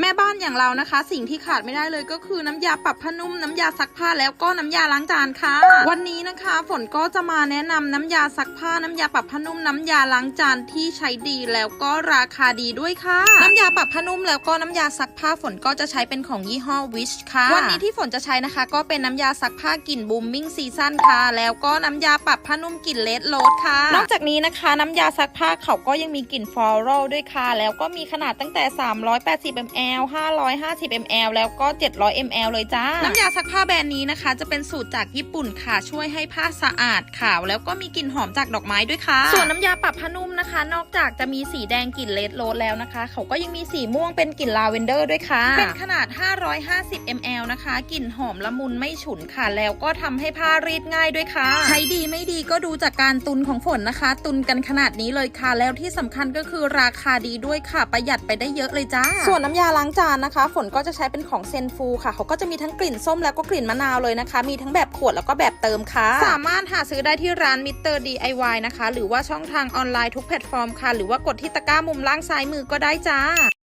แม่บ้านอย่างเรานะคะ สิ่งที่ขาดไม่ได้เลยก็คือน้ำยาปรับผ้านุ่มน้ำยาซักผ้าแล้วก็น้ำยาล้างจานค่ะ วันนี้นะคะ ฝนก็จะมาแนะนำน้ำยาซักผ้าน้ำยาปรับผ้านุ่มน้ำยาล้างจานที่ใช้ดีแล้วก็ราคาดีด้วยค่ะ น้ำยาปรับผ้านุ่มแล้วก็น้ำยาซักผ้าฝนก็จะใช้เป็นของยี่ห้อวิชค่ะ วันนี้ที่ฝนจะใช้นะคะ ก็เป็นน้ำยาซักผ้ากลิ่นบูมมิ่งซีซั่นค่ะ แล้วก็น้ำยาปรับผ้านุ่มกลิ่นเลดโรสค่ะ นอกจากนี้นะคะ น้ำยาซักผ้าเขาก็ยังมีกลิ่นฟลอรัลด้วยค่ะ แล้วก็มีขนาดตั้งแต่ 380 ml 550 ml แล้วก็ 700 ml เลยจ้า น้ำยาซักผ้าแบรนด์นี้นะคะ จะเป็นสูตรจากญี่ปุ่นค่ะ ช่วยให้ผ้าสะอาดขาว แล้วก็มีกลิ่นหอมจากดอกไม้ด้วยค่ะ ส่วนน้ำยาปรับผ้านุ่มนะคะ นอกจากจะมีสีแดงกลิ่นเลดโรสแล้วนะคะ เขาก็ยังมีสีม่วงเป็นกลิ่นลาเวนเดอร์ด้วยค่ะ เป็นขนาด 550 ml นะคะ กลิ่นหอมละมุนไม่ฉุนค่ะ แล้วก็ทำให้ผ้ารีดง่ายด้วยค่ะ ใช้ดีไม่ดีก็ดูจากการตุนของฝนนะคะ ตุนกันขนาดนี้เลยค่ะ แล้วที่สำคัญก็คือราคาดีด้วยค่ะ ประหยัดไปได้เยอะเลยจ้า ส่วนน้ำยาล้างจานนะคะ ฝนก็จะใช้เป็นของเซนฟูค่ะ เขาก็จะมีทั้งกลิ่นส้มแล้วก็กลิ่นมะนาวเลยนะคะ มีทั้งแบบขวดแล้วก็แบบเติมค่ะ สามารถหาซื้อได้ที่ร้านมิสเตอร์ DIY นะคะ หรือว่าช่องทางออนไลน์ทุกแพลตฟอร์มค่ะ หรือว่ากดที่ตะกร้ามุมล่างซ้ายมือก็ได้จ้า